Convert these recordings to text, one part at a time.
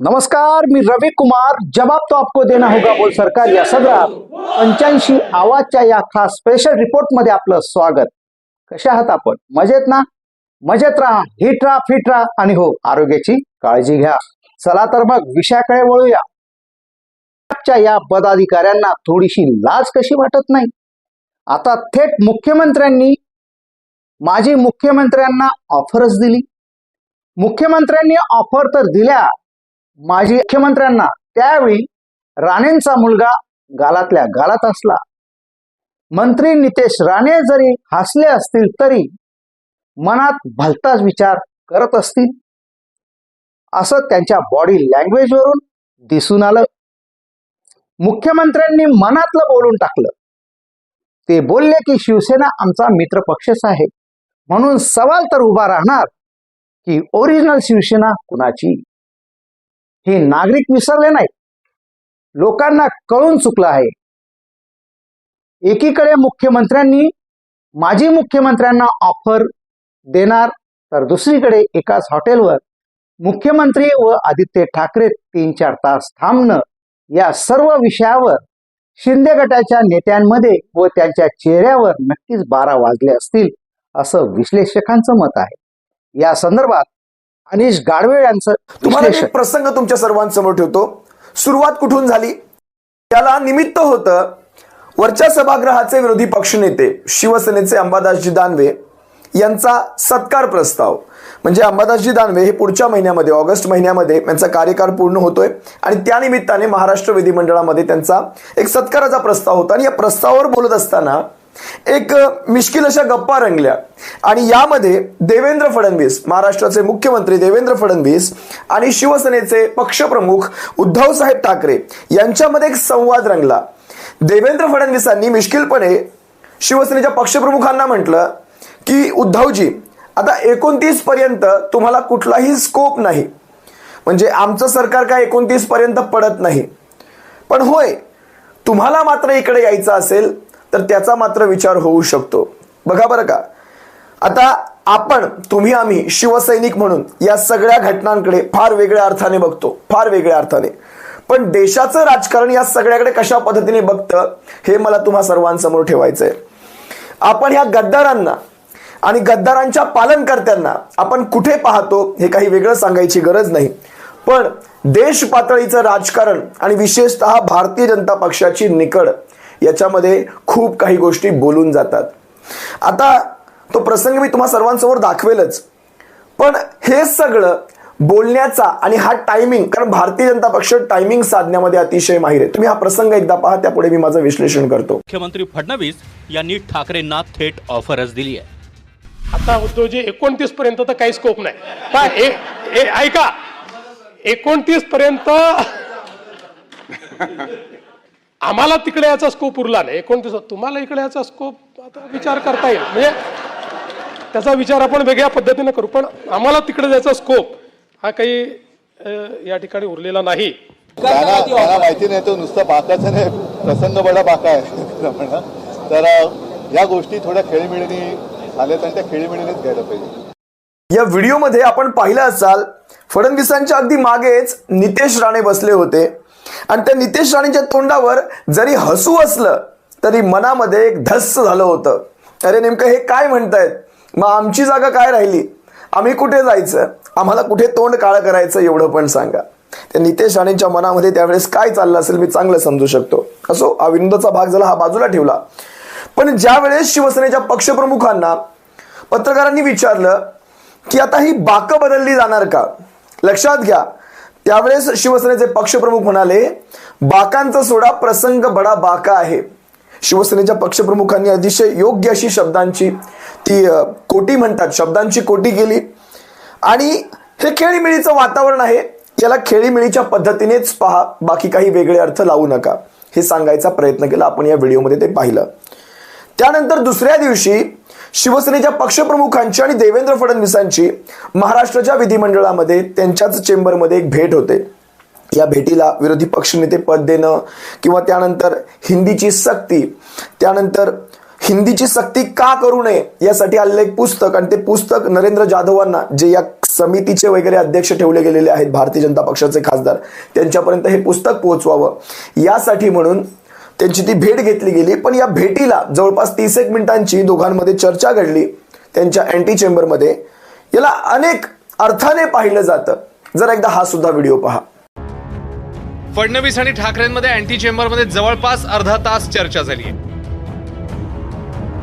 नमस्कार मी रवि कुमार. जवाब तो आपको देना होगा बोल सरकार या सदरा. पंच्याऐंशी आवाजच्या या खास स्पेशल रिपोर्टमध्ये आपलं स्वागत. कशा आहात आपण? मजेत ना? मजेत राहा. हिट राहा फिट राहा आणि हो आरोग्याची काळजी घ्या. चला तर मग विषयाकडे वळूया. या पदाधिकाऱ्यांना थोडीशी लाज कशी वाटत नाही? आता थेट मुख्यमंत्र्यांनी माजी मुख्यमंत्र्यांना ऑफरच दिली. मुख्यमंत्र्यांनी ऑफर तर दिल्या माजी मुख्यमंत्र्यांना त्यावेळी राणेंचा मुलगा गालातल्या गालात असला. मंत्री नितेश राणे जरी हसले असतील तरी मनात भलताच विचार करत असतील. असं त्यांच्या बॉडी लँग्वेजवरून दिसून आलं. मुख्यमंत्र्यांनी मनातलं बोलून टाकलं. ते बोलले की शिवसेना आमचा मित्र पक्षच आहे. म्हणून सवाल तर उभा राहणार की ओरिजिनल शिवसेना कुणाची? हे नागरिक विसरले नाही लोकांना कळून चुकलं आहे. एकीकडे मुख्यमंत्र्यांनी माजी मुख्यमंत्र्यांना ऑफर देणार तर दुसरीकडे एकाच हॉटेलवर मुख्यमंत्री व आदित्य ठाकरे तीन चार तास थांबणं या सर्व विषयावर शिंदे गटाच्या नेत्यांमध्ये व त्यांच्या चेहऱ्यावर नक्कीच बारा वाजले असतील असं विश्लेषकांचं मत आहे. या संदर्भात अनिश गाडवे यांचं तुम्हाला एक प्रसंग तुमच्या सर्वांसमोर ठेवतो. सुरुवात कुठून झाली? त्याला निमित्त होतं वरच्या सभागृहाचे विरोधी पक्षनेते शिवसेनेचे अंबादासजी दानवे यांचा सत्कार प्रस्ताव. म्हणजे अंबादासजी दानवे हे पुढच्या महिन्यामध्ये ऑगस्ट महिन्यामध्ये त्यांचा कार्यकाळ पूर्ण होतोय आणि त्या निमित्ताने महाराष्ट्र विधिमंडळामध्ये त्यांचा एक सत्काराचा प्रस्ताव होता. आणि या प्रस्तावावर बोलत असताना एक मिश्किल अशा गप्पा रंगल्या. आणि यामध्ये देवेंद्र फडणवीस महाराष्ट्राचे मुख्यमंत्री देवेंद्र फडणवीस आणि शिवसेनेचे पक्षप्रमुख उद्धवसाहेब ठाकरे यांच्यामध्ये एक संवाद रंगला. देवेंद्र फडणवीसांनी मिश्किलपणे शिवसेनेच्या पक्षप्रमुखांना म्हटलं की उद्धवजी आता एकोणतीस पर्यंत तुम्हाला कुठलाही स्कोप नाही. म्हणजे आमचं सरकार काय एकोणतीस पर्यंत पडत नाही. पण होय तुम्हाला मात्र इकडे यायचं असेल तर त्याचा मात्र विचार होऊ शकतो. बघा बरं का. आता आपण तुम्ही आम्ही शिवसैनिक म्हणून या सगळ्या घटनांकडे फार वेगळ्या अर्थाने बघतो. फार वेगळ्या अर्थाने. पण देशाचं राजकारण या सगळ्याकडे कशा पद्धतीने बघतं हे मला तुम्हा सर्वांसमोर ठेवायचं आहे आपण ह्या गद्दारांना आणि गद्दारांच्या पालनकर्त्यांना आपण कुठे पाहतो हे काही वेगळं सांगायची गरज नाही. पण देश पातळीचं राजकारण आणि विशेषतः भारतीय जनता पक्षाची निकड याच्यामध्ये खूप काही गोष्टी बोलून जातात. आता तो प्रसंग मी तुम्हा सर्वांसमोर दाखवेलच. पण हे सगळं बोलण्याचा आणि हा टायमिंग कारण भारतीय जनता पक्ष टायमिंग साधण्यामध्ये अतिशय माहीर आहे. तुम्ही हा प्रसंग एकदा पहा त्यापुढे मी माझं विश्लेषण करतो. मुख्यमंत्री फडणवीस यांनी ठाकरेंना थेट ऑफरच दिली आहे. आता उद्धवजी एकोणतीस पर्यंत तर काही स्कोप नाही. ऐका. एकोणतीस पर्यंत आम्हाला तिकडे याचा स्कोप उरला नाही. एकोणतीस तुम्हाला इकडे याचा स्कोप आता विचार करता येईल. म्हणजे त्याचा विचार आपण वेगळ्या पद्धतीने करू पण आम्हाला तिकडे जायचा स्कोप हा काही या ठिकाणी उरलेला नाही. माहिती नाही तो नुसतं बाकाचं नाही प्रसंग बडा बाका आहे. तर या गोष्टी थोड्या खेळीमेळीने झाल्यात आणि त्या खेळीमेळीनेच घ्यायला पाहिजे. या व्हिडिओमध्ये आपण पाहिलं असाल फडणवीसांच्या अगदी मागेच नितेश राणे बसले होते. आणि त्या नितेश राणेच्या तोंडावर जरी हसू असलं तरी मनामध्ये एक धस्स झालं होतं. अरे नेमकं हे काय म्हणतायत? मग आमची जागा काय राहिली? आम्ही कुठे जायचं? आम्हाला कुठे तोंड काळं करायचं एवढं पण सांगा. त्या नितेश राणेंच्या मनामध्ये त्यावेळेस काय चाललं असेल मी चांगलं समजू शकतो. असो हा विनोदाचा भाग झाला हा बाजूला ठेवला. पण ज्या वेळेस शिवसेनेच्या पक्षप्रमुखांना पत्रकारांनी विचारलं की आता ही बाकं बदलली जाणार का? लक्षात घ्या त्यावेळेस शिवसेनेचे पक्षप्रमुख म्हणाले बाकांचा सोडा प्रसंग बडा बाका आहे. शिवसेनेच्या पक्षप्रमुखांनी अतिशय योग्य अशी शब्दांची ती कोटी म्हणतात शब्दांची कोटी केली. आणि हे खेळीमेळीचं वातावरण आहे याला खेळीमेळीच्या पद्धतीनेच पहा बाकी काही वेगळे अर्थ लावू नका. हे सांगायचा प्रयत्न केला आपण या व्हिडिओमध्ये ते पाहिलं. त्यानंतर दुसऱ्या दिवशी शिवसेनेच्या पक्षप्रमुखांची आणि देवेंद्र फडणवीसांची महाराष्ट्राच्या विधिमंडळामध्ये त्यांच्याच चेंबरमध्ये एक भेट होते. या भेटीला विरोधी पक्षनेते पद देणं किंवा त्यानंतर हिंदीची सक्ती त्यानंतर हिंदीची सक्ती का करू नये यासाठी आलेलं एक पुस्तक आणि ते पुस्तक नरेंद्र जाधवांना जे या समितीचे वगैरे अध्यक्ष ठेवले गेलेले आहेत भारतीय जनता पक्षाचे खासदार त्यांच्यापर्यंत हे पुस्तक पोहोचवावं. यासाठी म्हणून त्यांची ती भेट घेतली गेली पण या भेटीला जवळपास तीस एक मिनिटांची दोघांमध्ये चर्चा घडली त्यांच्या अँटी चेंबरमध्ये याला अनेक अर्थाने पाहिलं जातं. जर एकदा हा सुद्धा व्हिडिओ पहा. फडणवीस आणि ठाकरेंमध्ये अँटी चेंबरमध्ये जवळपास अर्धा तास चर्चा झाली आहे.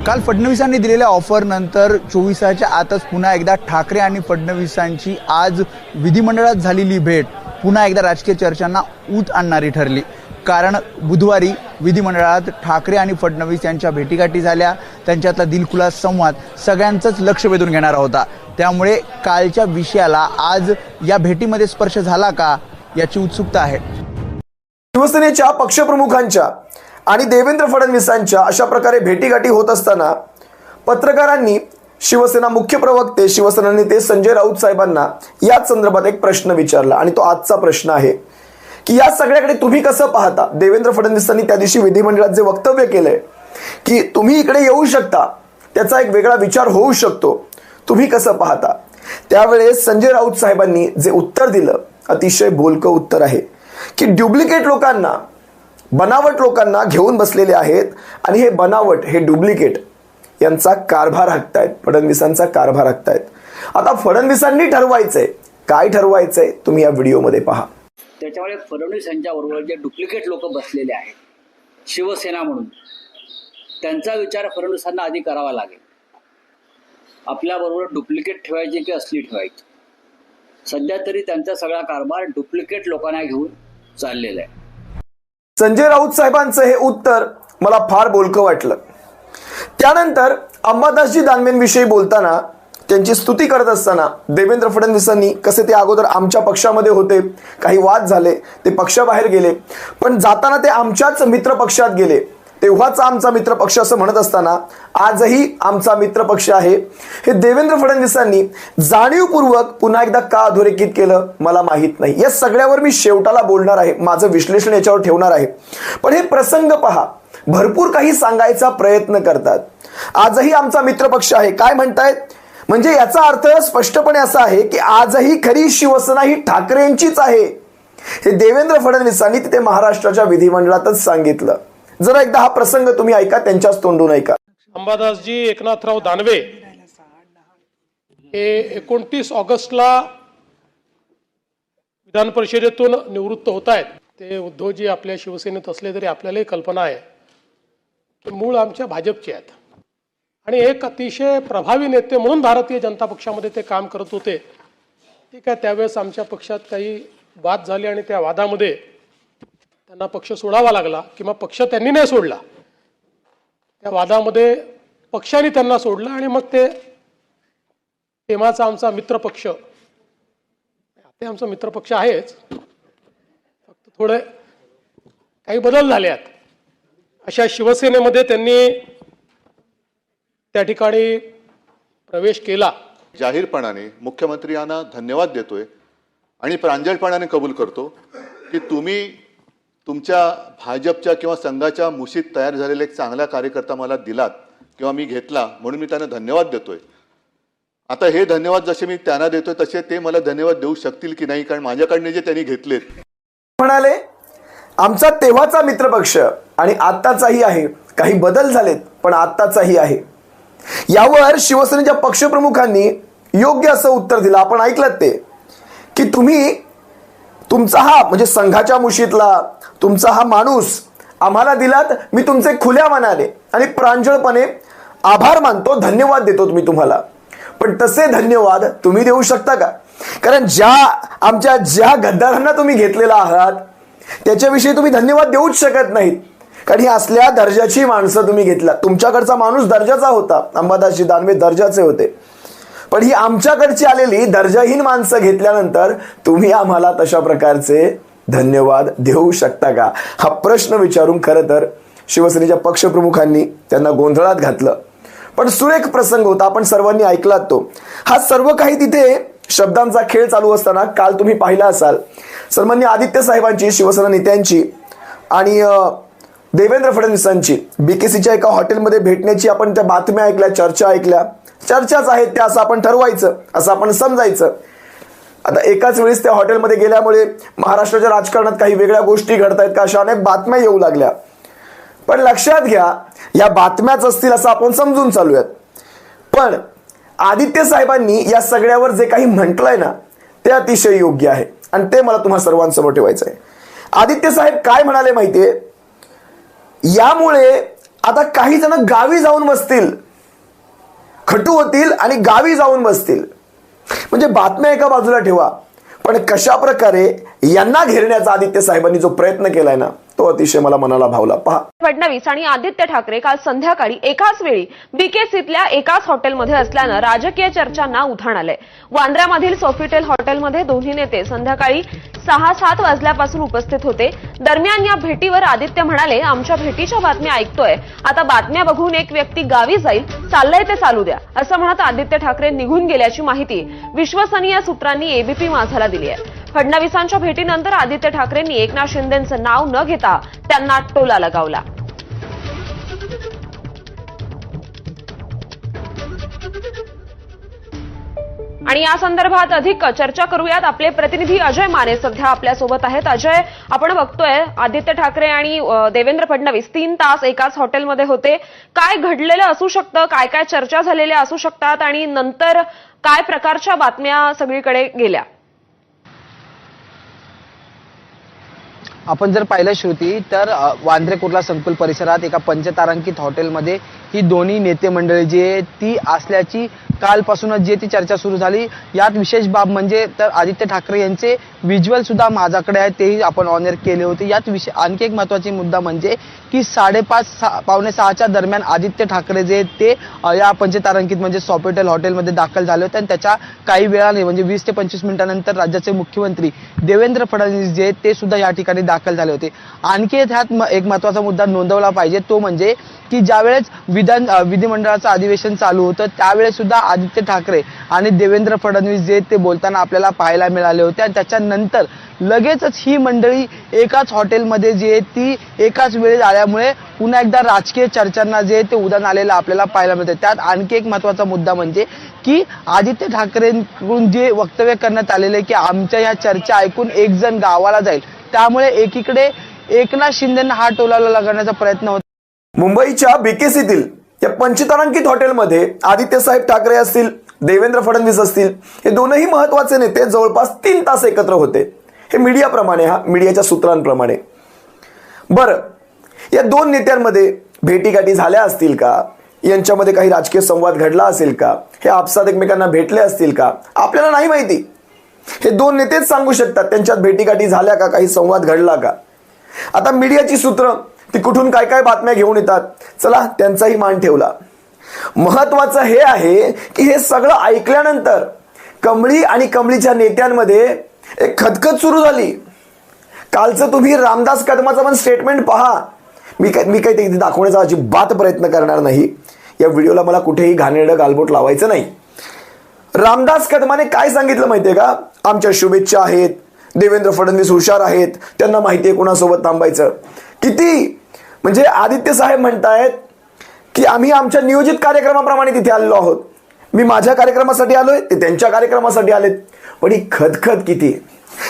काल फडणवीसांनी दिलेल्या ऑफर नंतर चोवीसाच्या आतच पुन्हा एकदा ठाकरे आणि फडणवीसांची आज विधिमंडळात झालेली भेट पुन्हा एकदा राजकीय चर्चांना ऊत आणणारी ठरली. कारण बुधवारी विधिमंडळात ठाकरे आणि फडणवीस यांच्या भेटीगाठी झाल्या. त्यांच्यातला दिलखुलास संवाद सगळ्यांचंच लक्ष वेधून घेणारा होता. त्यामुळे कालच्या विषयाला आज या भेटीमध्ये स्पर्श झाला का याची उत्सुकता आहे. शिवसेनेच्या पक्षप्रमुखांच्या आणि देवेंद्र फडणवीसांच्या अशा प्रकारे भेटीगाठी होत असताना पत्रकारांनी शिवसेना मुख्य प्रवक्ते शिवसेना नेते संजय राऊत साहेबांना याच संदर्भात एक प्रश्न विचारला आणि तो आजचा प्रश्न आहे. की या सगळ्याकडे तुम्ही कसं पाहता? देवेंद्र फडणवीसांनी त्या दिवशी विधिमंडळात जे वक्तव्य केलंय की तुम्ही इकडे येऊ शकता त्याचा एक वेगळा विचार होऊ शकतो. तुम्ही कसं पाहता? त्यावेळेस संजय राऊत साहेबांनी जे उत्तर दिलं अतिशय बोलकं उत्तर आहे की डुप्लिकेट लोकांना बनावट लोकांना घेऊन बसलेले आहेत आणि हे बनावट हे डुप्लिकेट यांचा कारभार हाकतायत फडणवीसांचा कारभार हाकतायत. आता फडणवीसांनी ठरवायचंय. काय ठरवायचंय तुम्ही या व्हिडिओमध्ये पहा. त्याच्यामुळे फडणवीस यांच्याबरोबर जे डुप्लिकेट लोक बसलेले आहेत शिवसेना म्हणून त्यांचा विचार फडणवीसांना आधी करावा लागेल. आपल्याबरोबर डुप्लिकेट ठेवायची की असली ठेवायची? सध्या तरी त्यांचा सगळा कारभार डुप्लिकेट लोकांना घेऊन चाललेला आहे. संजय राऊत साहेबांचं हे उत्तर मला फार बोलकं वाटलं. त्यानंतर अंबादासजी दानवेंविषयी बोलताना त्यांची स्तुती करत असताना देवेंद्र फडणवीसांनी कसे ते अगोदर आमच्या पक्षामध्ये होते काही वाद झाले ते पक्षाबाहेर गेले पण जाताना ते आमच्याच मित्र पक्षात गेले. तेव्हाच आमचा मित्र पक्ष असं म्हणत असताना आजही आमचा मित्र पक्ष आहे. हे देवेंद्र फडणवीसांनी जाणीवपूर्वक पुन्हा एकदा का अधोरेखित केलं मला माहीत नाही. या सगळ्यावर मी शेवटाला बोलणार आहे माझं विश्लेषण याच्यावर ठेवणार आहे. पण हे प्रसंग पहा. भरपूर काही सांगायचा प्रयत्न करतात. आजही आमचा मित्र पक्ष आहे. काय म्हणतायत? म्हणजे याचा अर्थ स्पष्टपणे असा आहे की आजही खरी शिवसेना ही ठाकरेंचीच आहे. हे देवेंद्र फडणवीसांनी तिथे महाराष्ट्राच्या विधिमंडळातच सांगितलं. जरा एकदा हा प्रसंग तुम्ही ऐका त्यांच्याच तोंडून ऐका. अंबादासजी एकनाथराव दानवे हे एकोणतीस ऑगस्टला विधान परिषदेतून निवृत्त होत आहेत. ते उद्धवजी आपल्या शिवसेनेत असले तरी आपल्यालाही कल्पना आहे. की मूळ आमच्या भाजपचे आहेत. आणि एक अतिशय प्रभावी नेते म्हणून भारतीय जनता पक्षामध्ये ते काम करत होते. ठीक आहे त्यावेळेस आमच्या पक्षात काही वाद झाले आणि त्या वादामध्ये त्यांना पक्ष सोडावा लागला किंवा पक्ष त्यांनी नाही सोडला. त्या वादामध्ये पक्षाने त्यांना सोडलं आणि मग ते तेव्हाचा आमचा मित्रपक्ष ते आमचा मित्रपक्ष आहेच. फक्त थोडे काही बदल झाले आहेत. अशा शिवसेनेमध्ये त्यांनी त्या ठिकाणी प्रवेश केला. जाहीरपणाने मुख्यमंत्री यांना धन्यवाद देतोय आणि प्रांजळपणाने कबूल करतो की तुम्ही तुमच्या भाजपच्या किंवा संघाच्या मुशीत तयार झालेला एक चांगला कार्यकर्ता मला दिलात किंवा मी घेतला म्हणून मी त्यांना धन्यवाद देतोय. आता हे धन्यवाद जसे मी त्यांना देतोय तसे ते मला धन्यवाद देऊ शकतील की नाही कारण माझ्याकडनं जे त्यांनी घेतलेत. म्हणाले आमचा तेव्हाचा मित्रपक्ष आणि आत्ताचाही आहे. काही बदल झालेत पण आत्ताचाही आहे. यावर शिवसेनेच्या पक्षप्रमुखांनी योग्य असं उत्तर दिलं. आपण ऐकलं ते. की तुम्ही तुमचा हा म्हणजे संघाच्या मुशीतला तुमचा हा माणूस आम्हाला दिलात मी तुमचे खुल्या मनाने आणि प्रांजळपणे आभार मानतो धन्यवाद देतो तुम्ही तुम्हाला. पण तसे धन्यवाद तुम्ही देऊ शकता का? कारण ज्या आमच्या ज्या गद्दारांना तुम्ही घेतलेला आहात त्याच्याविषयी तुम्ही धन्यवाद देऊच शकत नाहीत. कारण ही असल्या दर्जाची माणसं तुम्ही घेतला तुमच्याकडचा माणूस दर्जाचा होता. अंबादासजी दानवे दर्जाचे होते. पण ही आमच्याकडची आलेली दर्जाहीन माणसं घेतल्यानंतर तुम्ही आम्हाला तशा प्रकारचे धन्यवाद देऊ शकता का? हा प्रश्न विचारून खरं तर शिवसेनेच्या पक्षप्रमुखांनी त्यांना गोंधळात घातलं. पण सुरेख प्रसंग होता. आपण सर्वांनी ऐकलात तो. हा सर्व काही तिथे शब्दांचा खेळ चालू असताना काल तुम्ही पाहिला असाल. सन्मान्य आदित्य साहेबांची शिवसेना नेत्यांची आणि देवेंद्र फडणवीसांची. बीकेसीच्या एका हॉटेलमध्ये भेटण्याची आपण त्या बातम्या ऐकल्या चर्चा ऐकल्या. चर्चाच आहेत त्या असं आपण ठरवायचं असं आपण समजायचं. आता एकाच वेळेस त्या हॉटेलमध्ये गेल्यामुळे महाराष्ट्राच्या राजकारणात काही वेगळ्या गोष्टी घडत आहेत का अशा अनेक बातम्या येऊ लागल्या. पण लक्षात घ्या या बातम्याच असतील असं आपण समजून चालूयात. पण आदित्य साहेबांनी या सगळ्यावर जे काही म्हटलंय ना ते अतिशय योग्य आहे. आणि ते मला तुम्हा सर्वांसमोर ठेवायचं आहे आदित्य साहेब काय म्हणाले माहितीये? यामुळे आता काही जण गावी जाऊन बसतील. खटू होतील आणि गावी जाऊन बसतील. म्हणजे बातम्या एका बाजूला ठेवा. पण कशा प्रकारे यांना घेरण्याचा आदित्य साहेबांनी जो प्रयत्न केलाय ना तो अतिशय मला मनाला भावला. पहा. फडणवीस आणि आदित्य ठाकरे काल संध्याकाळी एकाच वेळी बीकेसीतल्या एकाच हॉटेलमध्ये असल्यानं राजकीय चर्चांना उधाण आलंय. वांद्र्यामधील सोफिटेल हॉटेलमध्ये दोन्ही नेते संध्याकाळी सहा सात वाजल्यापासून उपस्थित होते. दरम्यान या भेटीवर आदित्य म्हणाले आमच्या भेटीच्या बातम्या ऐकतोय. आता बातम्या बघून एक व्यक्ती गावी जाईल. चाललंय ते चालू द्या. असं म्हणत आदित्य ठाकरे निघून गेल्याची माहिती विश्वसनीय सूत्रांनी एबीपी माझाला दिली आहे. फडणवीसांच्या भेटीनंतर आदित्य ठाकरेंनी एकनाथ शिंदेचं नाव न घेता त्यांना टोला लगावला. आणि या संदर्भात अधिक चर्चा करूयात. आपले प्रतिनिधी अजय माने सध्या आपल्यासोबत आहेत. अजय आपण बघतोय आदित्य ठाकरे आणि देवेंद्र फडणवीस तीन तास एकाच हॉटेलमध्ये होते. काय घडलेलं असू शकतं? काय काय चर्चा झालेल्या असू शकतात? आणि नंतर काय प्रकारच्या बातम्या सगळीकडे गेल्या? आपण जर पाहिलं श्रुती तर वांद्रे कुर्ला संकुल परिसरात एका पंचतारांकित हॉटेलमध्ये ही दोन्ही नेते मंडळी जी आहे ती असल्याची कालपासूनच जे ती चर्चा सुरू झाली. यात विशेष बाब म्हणजे तर आदित्य ठाकरे यांचे व्हिज्युअल सुद्धा माझ्याकडे आहे तेही आपण ऑनर केले होते. यात विषय आणखी एक महत्वाची मुद्दा म्हणजे की साडेपाच सहा पावणे सहाच्या दरम्यान आदित्य ठाकरे जे आहेत ते या पंचतारांकित म्हणजे सॉपिटल हॉटेलमध्ये दाखल झाले होते आणि त्याच्या काही वेळाने म्हणजे वीस ते पंचवीस मिनिटानंतर राज्याचे मुख्यमंत्री देवेंद्र फडणवीस जे आहेत ते सुद्धा या ठिकाणी दाखल झाले होते. आणखी ह्यात एक महत्त्वाचा मुद्दा नोंदवला पाहिजे तो म्हणजे की ज्यावेळेस विधान विधिमंडळाचं अधिवेशन चालू होतं त्यावेळेस सुद्धा आदित्य ठाकरे आणि देवेंद्र फडणवीस जे आहेत ते बोलताना आपल्याला पाहायला मिळाले होते. आणि त्याच्यानंतर लगेचच ही मंडळी एकाच हॉटेलमध्ये जी आहे ती एकाच वेळेत आल्यामुळे पुन्हा एकदा राजकीय चर्चांना जे ते उदाहरण आलेलं आपल्याला पाहायला मिळतं त्यात आणखी एक महत्त्वाचा मुद्दा म्हणजे की आदित्य ठाकरेंकडून जे वक्तव्य करण्यात आलेले की आमच्या ह्या चर्चा ऐकून एक जण गावाला जाईल. त्यामुळे एकीकडे एकनाथ शिंदेना हा टोलाला लागण्याचा प्रयत्न होता मुंबईच्या बीकेसीतील या पंचतारांकित हॉटेलमध्ये आदित्य साहेब ठाकरे असतील देवेंद्र फडणवीस असतील हे दोनही महत्त्वाचे नेते जवळपास तीन तास एकत्र होते. हे मीडियाप्रमाणे हा मीडियाच्या सूत्रांप्रमाणे. बरं या दोन नेत्यांमध्ये भेटीगाठी झाल्या असतील का? यांच्यामध्ये काही राजकीय संवाद घडला असेल का? हे आपसात एकमेकांना भेटले असतील का? आपल्याला नाही माहिती. हे दोन नेतेच सांगू शकतात त्यांच्यात भेटीगाठी झाल्या का? काही संवाद घडला का? आता मीडियाची सूत्र ती कुठून काय काय बातम्या घेऊन येतात? चला त्यांचाही मान ठेवला. महत्वाचं हे आहे की हे सगळं ऐकल्यानंतर कमळी आणि कमळीच्या नेत्यांमध्ये एक खतखत सुरू झाली. कालचं तुम्ही रामदास कदमाचं पण स्टेटमेंट पहा. मी काय मी काही ते दाखवण्याचा अजिबात प्रयत्न करणार नाही. या व्हिडिओला मला कुठेही घाणेरडं गालबोट लावायचं नाही. रामदास कदमाने काय सांगितलं माहितीये का? आमच्या शुभेच्छा आहेत. देवेंद्र फडणवीस हुशार आहेत. त्यांना माहिती आहे कोणासोबत थांबायचं. किती? म्हणजे आदित्य साहेब म्हणतायत की आम्ही आमच्या नियोजित कार्यक्रमाप्रमाणे तिथे आलेलो आहोत. मी माझ्या कार्यक्रमासाठी आलोय ते त्यांच्या कार्यक्रमासाठी आलेत. पण ही खदखद किती?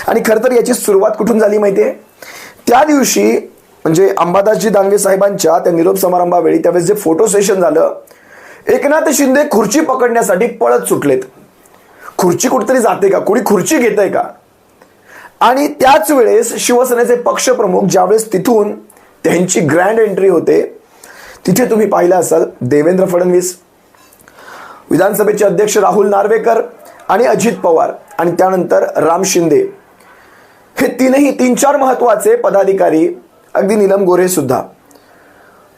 आणि खरं तर याची सुरुवात कुठून झाली माहितीये? त्या दिवशी म्हणजे अंबादासजी दानवे साहेबांच्या त्या निरोप समारंभावेळी त्यावेळेस जे फोटो सेशन झालं एकनाथ शिंदे खुर्ची पकडण्यासाठी पळत सुटलेत. खुर्ची कुठेतरी जाते का? कोणी खुर्ची घेत आहे का? आणि त्याच वेळेस शिवसेनेचे पक्षप्रमुख ज्यावेळेस तिथून त्यांची ग्रँड एंट्री होते. तिथे तुम्ही पाहिलं असाल देवेंद्र फडणवीस विधानसभेचे अध्यक्ष राहुल नार्वेकर आणि अजित पवार आणि त्यानंतर राम शिंदे. हे तीनही तीन चार महत्त्वाचे पदाधिकारी अगदी नीलम गोरे सुद्धा.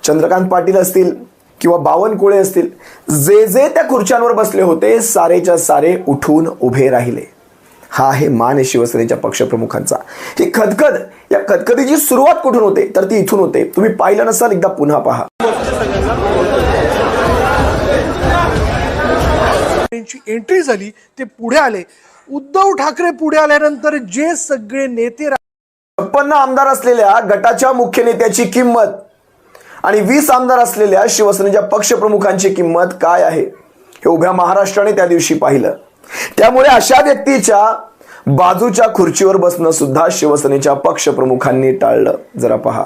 चंद्रकांत पाटील असतील किंवा बावनकुळे असतील जे जे त्या खुर्च्यांवर बसले होते सारेच्या सारे उठून उभे राहिले. हा आहे मान शिवसेनेच्या पक्षप्रमुखांचा. ही खदखद या खदखदीची सुरुवात कुठून होते? तर ती इथून होते. तुम्ही पाहिलं नसाल एकदा पुन्हा पहा. एंट्री झाली ते पुढे आले. उद्धव ठाकरे पुढे आल्यानंतर जे सगळे नेते छप्पन्न आमदार असलेल्या गटाच्या मुख्य नेत्याची किंमत आणि वीस आमदार असलेल्या शिवसेनेच्या पक्षप्रमुखांची किंमत काय आहे? हे उभ्या महाराष्ट्राने त्या दिवशी पाहिलं. त्यामुळे अशा व्यक्तीच्या बाजूच्या खुर्चीवर बसणं सुद्धा शिवसेनेच्या पक्षप्रमुखांनी टाळलं. जरा पहा.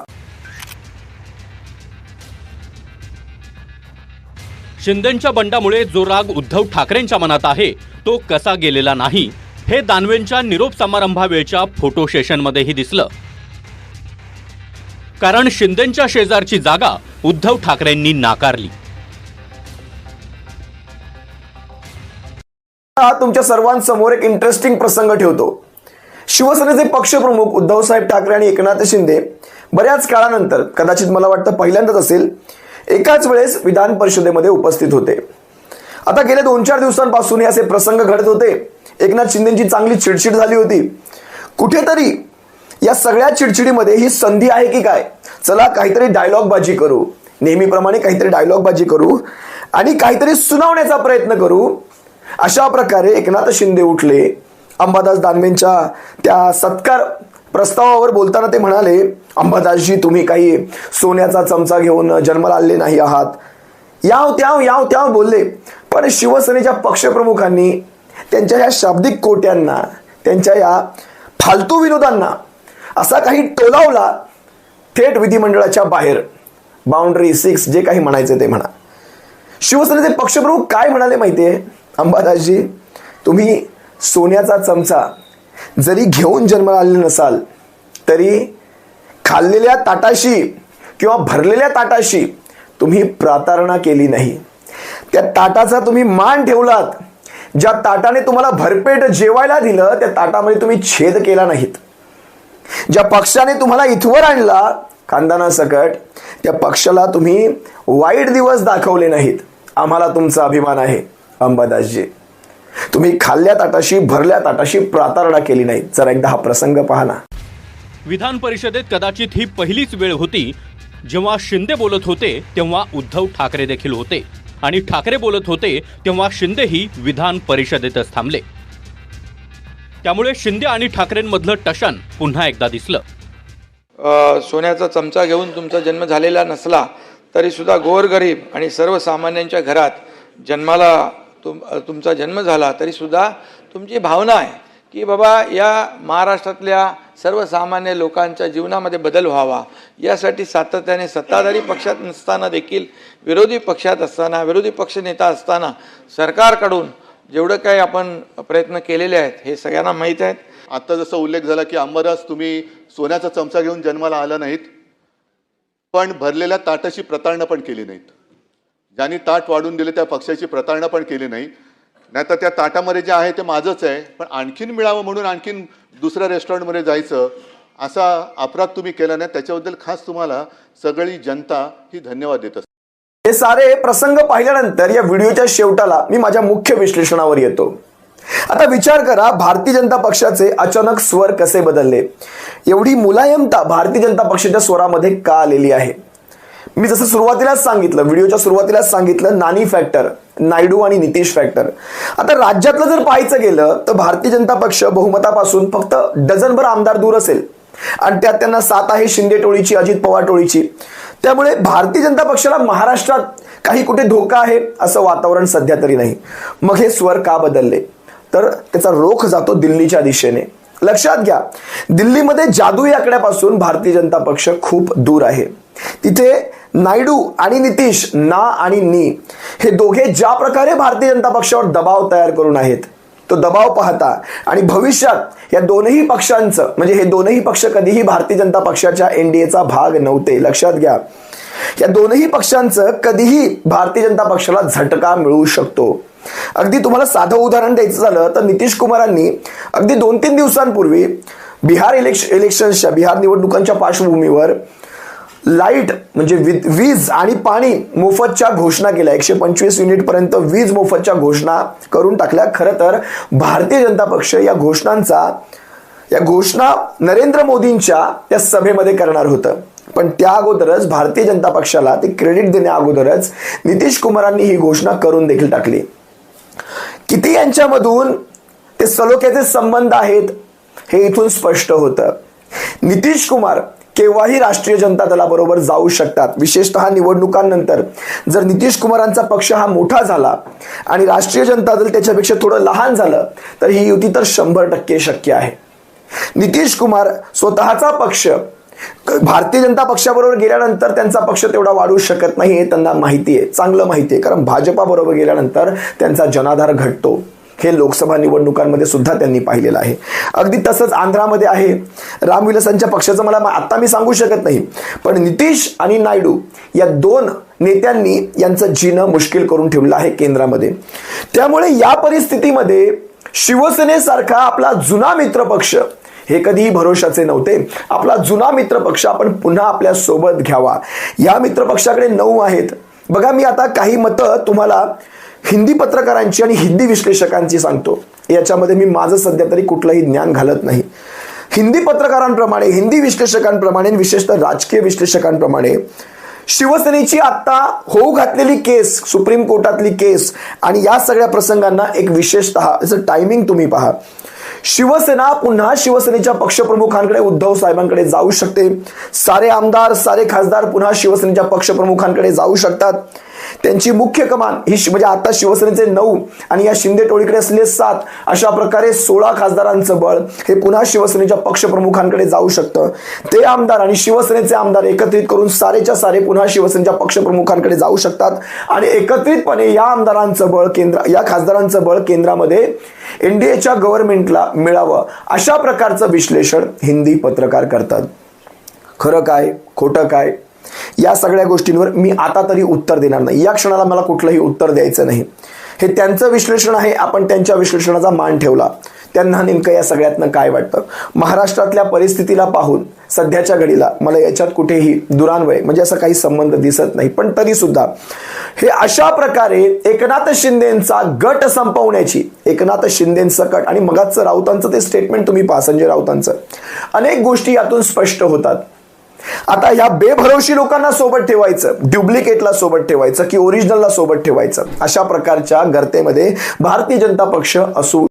शिंदेच्या बंडामुळे जो राग उद्धव ठाकरेंच्या मनात आहे तो कसा गेलेला नाही हे दानवेंच्या निरोप समारंभावेळच्या फोटो सेशनमध्येही दिसलं. कारण शिंदेच्या शेजारची जागा उद्धव ठाकरेंनी नाकारली. आता तुमच्या सर्वांसमोर एक इंटरेस्टिंग प्रसंग ठेवतो. शिवसेनेचे पक्षप्रमुख उद्धवसाहेब ठाकरे आणि एकनाथ शिंदे बऱ्याच काळानंतर कदाचित मला वाटतं पहिल्यांदाच असेल एकाच वेळेस विधान परिषदेमध्ये उपस्थित होते. आता गेल्या दोन चार दिवसांपासून हे असे प्रसंग घडत होते. एकनाथ शिंदेची चांगली चिडचिड झाली होती. कुठेतरी या सगळ्या चिडचिडीमध्ये ही संधी आहे की काय? चला काहीतरी डायलॉगबाजी करू. नेहमीप्रमाणे काहीतरी डायलॉगबाजी करू आणि काहीतरी सुनावण्याचा प्रयत्न करू. अशा प्रकारे एकनाथ शिंदे उठले. अंबादास दानवेंच्या त्या सत्कार प्रस्तावावर बोलताना ते म्हणाले अंबादासजी तुम्ही काही सोन्याचा चमचा घेऊन जन्माला आलेले नाही आहात. याव त्याव याव त्याव बोलले. पण शिवसेनेच्या पक्षप्रमुखांनी त्यांच्या या शाब्दिक कोट्यांना त्यांच्या या फालतू विनोदांना असा काही टोलावला थेट विधिमंडळाच्या बाहेर. बाउंड्री सिक्स जे काही म्हणायचे ते म्हणा. शिवसेनेचे पक्षप्रमुख काय म्हणाले माहितीये? अंबादासजी तुम्ही सोन्याचा चमचा जरी घेऊन जन्माला आले नसाल तरी खाल्लेल्या ताटाशी किंवा भरलेल्या ताटाशी तुम्ही प्रातारणा केली नाही. त्या ताटाचा तुम्ही मान ठेवलात. ज्या ताटाने तुम्हाला भरपेट जेवायला दिलं त्या ताटामध्ये तुम्ही छेद केला नाहीत. ज्या पक्षाने तुम्हाला इथवर आणला खानदाना सकट त्या पक्षाला तुम्ही वाईट दिवस दाखवले नाहीत. आम्हाला तुमचा अभिमान आहे. अंबादासजी. तुम्ही खाल्ल्या ताटाशी भरल्या ताटाशी प्रातारणा केली नाही. जरा एकदा हा प्रसंग पहा ना. विधान परिषदेत कदाचित ही पहिलीच वेळ होती जेव्हा शिंदे बोलत होते तेव्हा उद्धव ठाकरे देखील होते. आणि ठाकरे बोलत होते तेव्हा शिंदेही विधान परिषदेतच थांबले. त्यामुळे शिंदे आणि ठाकरेंमधलं टशन पुन्हा एकदा दिसलं. सोन्याचा चमचा घेऊन तुमचा जन्म झालेला नसला तरीसुद्धा गोरगरीब आणि सर्वसामान्यांच्या घरात जन्माला तुम तुमचा जन्म झाला तरीसुद्धा तुमची भावना आहे की बाबा या महाराष्ट्रातल्या सर्वसामान्य लोकांच्या जीवनामध्ये बदल व्हावा. यासाठी सातत्याने सत्ताधारी पक्षात नसताना देखील विरोधी पक्षात असताना विरोधी पक्षनेता असताना सरकारकडून जेवढं काही आपण प्रयत्न केलेले आहेत हे सगळ्यांना माहीत आहेत. आता जसं उल्लेख झाला की अंबरस तुम्ही सोन्याचा चमचा घेऊन जन्माला आला नाहीत पण भरलेल्या ताटाशी प्रतारणा पण केली नाहीत. ज्यांनी ताट वाढून दिले त्या पक्षाची प्रतारणा पण केली नाही. नाहीतर त्या ताटामध्ये जे आहे ते माझंच आहे. पण आणखीन मिळावं म्हणून आणखीन दुसऱ्या रेस्टॉरंटमध्ये जायचं असा अपराध तुम्ही केला नाही. त्याच्याबद्दल खास तुम्हाला सगळी जनता ही धन्यवाद देत असते. हे सारे प्रसंग पाहिल्यानंतर या व्हिडिओच्या शेवटाला मी माझ्या मुख्य विश्लेषणावर येतो. आता विचार करा भारतीय जनता पक्षाचे अचानक स्वर कसे बदलले? एवढी मुलायमता भारतीय जनता पक्षाच्या स्वरामध्ये का आलेली आहे? मी जसं सुरुवातीलाच सांगितलं व्हिडिओच्या सुरुवातीलाच सांगितलं नानी फॅक्टर नायडू आणि नितीश फॅक्टर आता राज्यातलं जर पाहायचं गेलं तर भारतीय जनता पक्ष बहुमतापासून फक्त डझनभर आमदार दूर असेल. आणि त्यात त्यांना सात आहे शिंदे टोळीची अजित पवार टोळीची. त्यामुळे भारतीय जनता पक्षाला महाराष्ट्रात काही कुठे धोका आहे असं वातावरण सध्या तरी नाही. मग हे स्वर का बदलले? तर त्याचा रोख जातो दिल्लीच्या दिशेने. लक्षात घ्या दिल्लीमध्ये जादुई आकड्यापासून भारतीय जनता पक्ष खूप दूर आहे. तिथे नायडू आणि नितीश ना आणि नी हे दोघे ज्या प्रकारे भारतीय जनता पक्षावर दबाव तयार करून आहेत तो दबाव पाहता आणि भविष्यात या दोनही पक्षांचं म्हणजे हे दोनही पक्ष कधीही भारतीय जनता पक्षाच्या एनडीएचा भाग नव्हते. लक्षात घ्या. या दोनही पक्षांचं कधीही भारतीय जनता पक्षाला झटका मिळू शकतो. अगदी तुम्हाला साधं उदाहरण द्यायचं झालं तर नितीश कुमारांनी अगदी दोन तीन दिवसांपूर्वी बिहार इलेक्श इलेक्शन्सच्या बिहार निवडणुकांच्या पार्श्वभूमीवर लाइट म्हणजे वीज आणि पाणी मोफतच्या घोषणा केल्या. एकशे पंचवीस युनिट पर्यंत वीज मोफतच्या घोषणा करून टाकल्या. खरं तर भारतीय जनता पक्ष या घोषणांचा या घोषणा नरेंद्र मोदींच्या त्या सभेमध्ये करणार होतं. पण त्या अगोदरच भारतीय जनता पक्षाला ते क्रेडिट देण्या अगोदरच नितीश कुमारांनी ही घोषणा करून देखील टाकली. किती यांच्यामधून ते सलोख्याचे संबंध आहेत हे इथून स्पष्ट होतं. नितीश कुमार केव्हाही राष्ट्रीय जनता दलाबरोबर जाऊ शकतात. विशेषतः निवडणुकांनंतर. जर नितीश कुमारांचा पक्ष हा मोठा झाला आणि राष्ट्रीय जनता दल त्याच्यापेक्षा थोडं लहान झालं तर ही युती तर शंभर टक्के शक्य आहे. नितीश कुमार स्वतःचा पक्ष भारतीय जनता पक्षाबरोबर गेल्यानंतर त्यांचा पक्ष तेवढा वाढू शकत नाही हे त्यांना माहिती आहे. चांगलं माहिती आहे कारण भाजपाबरोबर गेल्यानंतर त्यांचा जनाधार घटतो. हे लोकसभा निवडणुकांमध्ये सुद्धा त्यांनी पाहिलेलं आहे. अगदी तसंच आंध्रामध्ये आहे. रामविलासांच्या पक्षाचं मला आता मी सांगू शकत नाही. पण नितीश आणि नायडू या दोन नेत्यांनी यांचं जीणं मुश्किल करून ठेवलं आहे केंद्रामध्ये. त्यामुळे या परिस्थितीमध्ये शिवसेनेसारखा आपला जुना मित्र पक्ष हे कधीही भरोशाचे नव्हते. आपला जुना मित्रपक्ष आपण पुन्हा आपल्यासोबत घ्यावा. या मित्रपक्षाकडे नऊ आहेत. बघा मी आता काही मतं तुम्हाला हिंदी पत्रकारांची आणि हिंदी विश्लेषकांची सांगतो. याच्यामध्ये मी माझं सध्या तरी कुठलंही ज्ञान घालत नाही. हिंदी पत्रकारांप्रमाणे हिंदी विश्लेषकांप्रमाणे विशेषतः राजकीय विश्लेषकांप्रमाणे शिवसेनेची आता होऊ घातलेली केस सुप्रीम कोर्टातली केस आणि या सगळ्या प्रसंगांना एक विशेषतः याचं टायमिंग तुम्ही पहा. शिवसेना पुन्हा शिवसेनेच्या पक्षप्रमुखांकडे उद्धव साहेबांकडे जाऊ शकते. सारे आमदार सारे खासदार पुन्हा शिवसेनेच्या पक्षप्रमुखांकडे जाऊ शकतात. त्यांची मुख्य कमान ही शि- म्हणजे आता शिवसेनेचे नऊ आणि या शिंदे टोळीकडे असलेले सात अशा प्रकारे सोळा खासदारांचं बळ हे पुन्हा शिवसेनेच्या पक्षप्रमुखांकडे जाऊ शकतं. ते आमदार आणि शिवसेनेचे आमदार एकत्रित करून सारेच्या सारे पुन्हा शिवसेनेच्या पक्षप्रमुखांकडे जाऊ शकतात. आणि एकत्रितपणे या आमदारांचं बळ केंद्र या खासदारांचं बळ केंद्रामध्ये एनडीएच्या गव्हर्नमेंटला मिळावं अशा प्रकारचं विश्लेषण हिंदी पत्रकार करतात. खरं काय? खोटं काय? या सगळ्या गोष्टींवर मी आता तरी उत्तर देणार नाही. या क्षणाला मला कुठलंही उत्तर द्यायचं नाही. हे त्यांचं विश्लेषण आहे आपण त्यांच्या विश्लेषणाचा मान ठेवला. त्यांना नेमकं या सगळ्यातनं काय वाटतं? महाराष्ट्रातल्या परिस्थितीला पाहून सध्याच्या घडीला मला याच्यात कुठेही दुरान्वय म्हणजे असा काही संबंध दिसत नाही. पण तरी सुद्धा हे अशा प्रकारे एकनाथ शिंदेचा गट संपवण्याची एकनाथ शिंदेचं कट आणि मगाचं राऊतांचं ते स्टेटमेंट तुम्ही पहा संजय राऊतांचं. अनेक गोष्टी यातून स्पष्ट होतात. आता या बेभरवशी लोकांना सोबत ठेवायचं ड्युप्लिकेटला सोबत ठेवायचं की ओरिजिनलला सोबत ठेवायचं अशा प्रकारच्या गर्तेमध्ये भारतीय जनता पक्ष असू